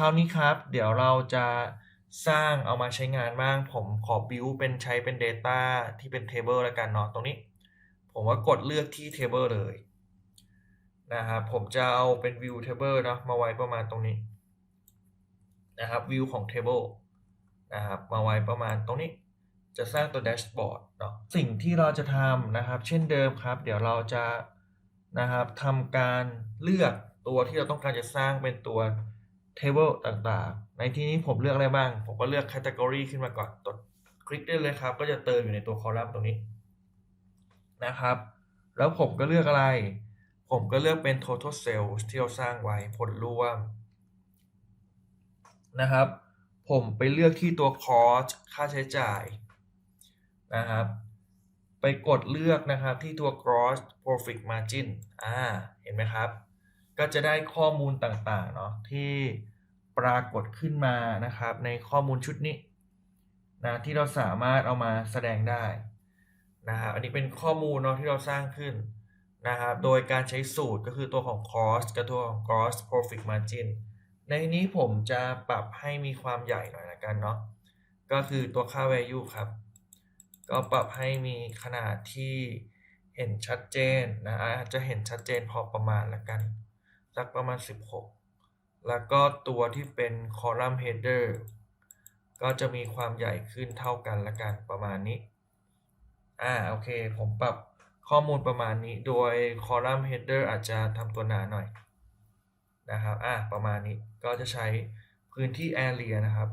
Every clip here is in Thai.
คราวนี้ครับ เดี๋ยวเราจะสร้างเอามาใช้งานบ้าง ผมขอ build เป็นใช้เป็น data ที่เป็น table แล้วกันเนาะตรงนี้ ผมว่ากดเลือกที่ table เลยนะครับผมจะเอาเป็น view table เนาะมาไว้ประมาณตรงนี้นะครับ view ของ table นะครับมาไว้ประมาณตรงนี้ จะสร้างตัว dashboard เนาะสิ่งที่เราจะทำนะครับ เช่นเดิมครับ เดี๋ยวเราจะนะครับทำการเลือกตัวที่เราต้องการจะสร้างเป็นตัว table ต่างๆ ในที่นี้ผมเลือกอะไรบ้าง ผมก็เลือก category ขึ้นมาก่อนกดคลิกได้เลยครับ ก็จะเติมอยู่ในตัวคอลัมน์ตรงนี้นะครับ แล้วผมก็เลือกอะไร ผมก็เลือกเป็น total sales ที่เราสร้างไว้ผลรวมนะครับ ผมไปเลือกที่ตัว cost ค่าใช้จ่ายนะครับ ไปกดเลือกนะครับที่ตัว gross profit margin อ่า เห็นไหมครับ ก็จะได้ข้อมูลต่างๆ เนาะที่ ปรากฏขึ้นมานะครับ ในข้อมูลชุดนี้นะที่เราสามารถเอามาแสดงได้นะครับอันนี้เป็นข้อมูลเนาะที่เราสร้างขึ้นนะครับโดยการใช้สูตรก็คือตัวของ cost กับตัวของ gross profit margin ในนี้ผมจะปรับให้มีความใหญ่หน่อยละกันเนาะก็คือตัวค่า value ครับ ก็ปรับให้มีขนาดที่เห็นชัดเจนนะอาจจะเห็นชัดเจนพอประมาณละกันสักประมาณ 16 แล้วก็ตัวที่เป็นคอลัมน์ header ก็จะมีความใหญ่ขึ้นเท่ากันละกันประมาณนี้ อ่าโอเค ผมปรับข้อมูลประมาณนี้ โดยคอลัมน์ header อาจจะทำตัวหนาหน่อยนะครับ อ่าประมาณนี้ก็จะใช้พื้นที่ area นะครับ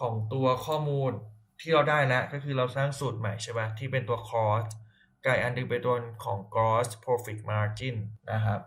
ของตัวข้อมูลที่เราได้แล้วก็คือเราสร้างสูตรใหม่ใช่ปะที่เป็นตัว cost กับอันหนึงเป็นตัวของ gross profit margin นะครับ